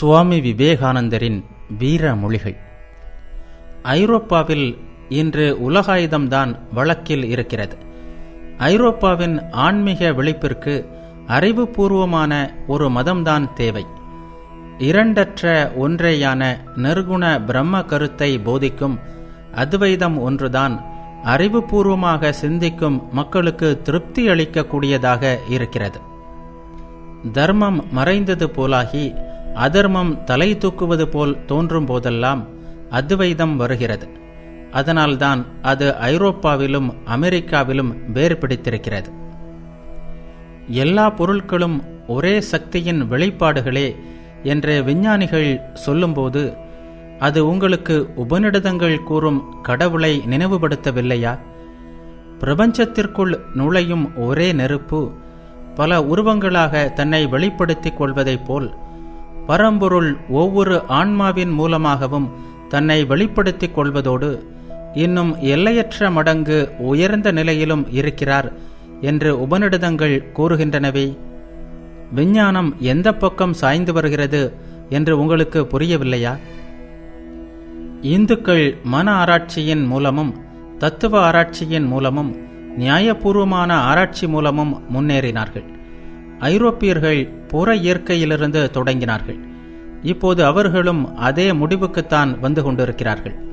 சுவாமி விவேகானந்தரின் வீர மொழிகள். ஐரோப்பாவில் இன்று உலகாயுதம்தான் வழக்கில் இருக்கிறது. ஐரோப்பாவின் ஆன்மீக விழிப்பிற்கு அறிவுபூர்வமான ஒரு மதம்தான் தேவை. இரண்டற்ற ஒன்றேயான நிர்குண பிரம்ம கருத்தை போதிக்கும் அத்வைதம் ஒன்றுதான் அறிவுபூர்வமாக சிந்திக்கும் மக்களுக்கு திருப்தி அளிக்கக்கூடியதாக இருக்கிறது. தர்மம் மறைந்தது போலாகி அதர்மம் தலை தூக்குவது போல் தோன்றும் போதெல்லாம் அத்வைதம் வருகிறது. அதனால்தான் அது ஐரோப்பாவிலும் அமெரிக்காவிலும் வேறு பிடித்திருக்கிறது எல்லா பொருட்களும் ஒரே சக்தியின் வெளிப்பாடுகளே என்று விஞ்ஞானிகள் சொல்லும்போது அது உங்களுக்கு உபநிடதங்கள் கூறும் கடவுளை நினைவுபடுத்தவில்லையா? பிரபஞ்சத்திற்குள் நுழையும் ஒரே நெருப்பு பல உருவங்களாக தன்னை வெளிப்படுத்திக் கொள்வதைப் போல் பரம்பொருள் ஒவ்வொரு ஆன்மாவின் மூலமாகவும் தன்னை வெளிப்படுத்திக் கொள்வதோடு இன்னும் எல்லையற்ற மடங்கு உயர்ந்த நிலையிலும் இருக்கிறார் என்று உபநிடதங்கள் கூறுகின்றனவே. விஞ்ஞானம் எந்த பக்கம் சாய்ந்து வருகிறது என்று உங்களுக்கு புரியவில்லையா? இந்துக்கள் மன ஆராய்ச்சியின் மூலமும் தத்துவ ஆராய்ச்சியின் மூலமும் நியாயபூர்வமான ஆராய்ச்சி மூலமும் முன்னேறினார்கள். ஐரோப்பியர்கள் புற இயற்கையிலிருந்து தொடங்கினார்கள். இப்போது அவர்களும் அதே முடிவுக்குத்தான் வந்து கொண்டிருக்கிறார்கள்.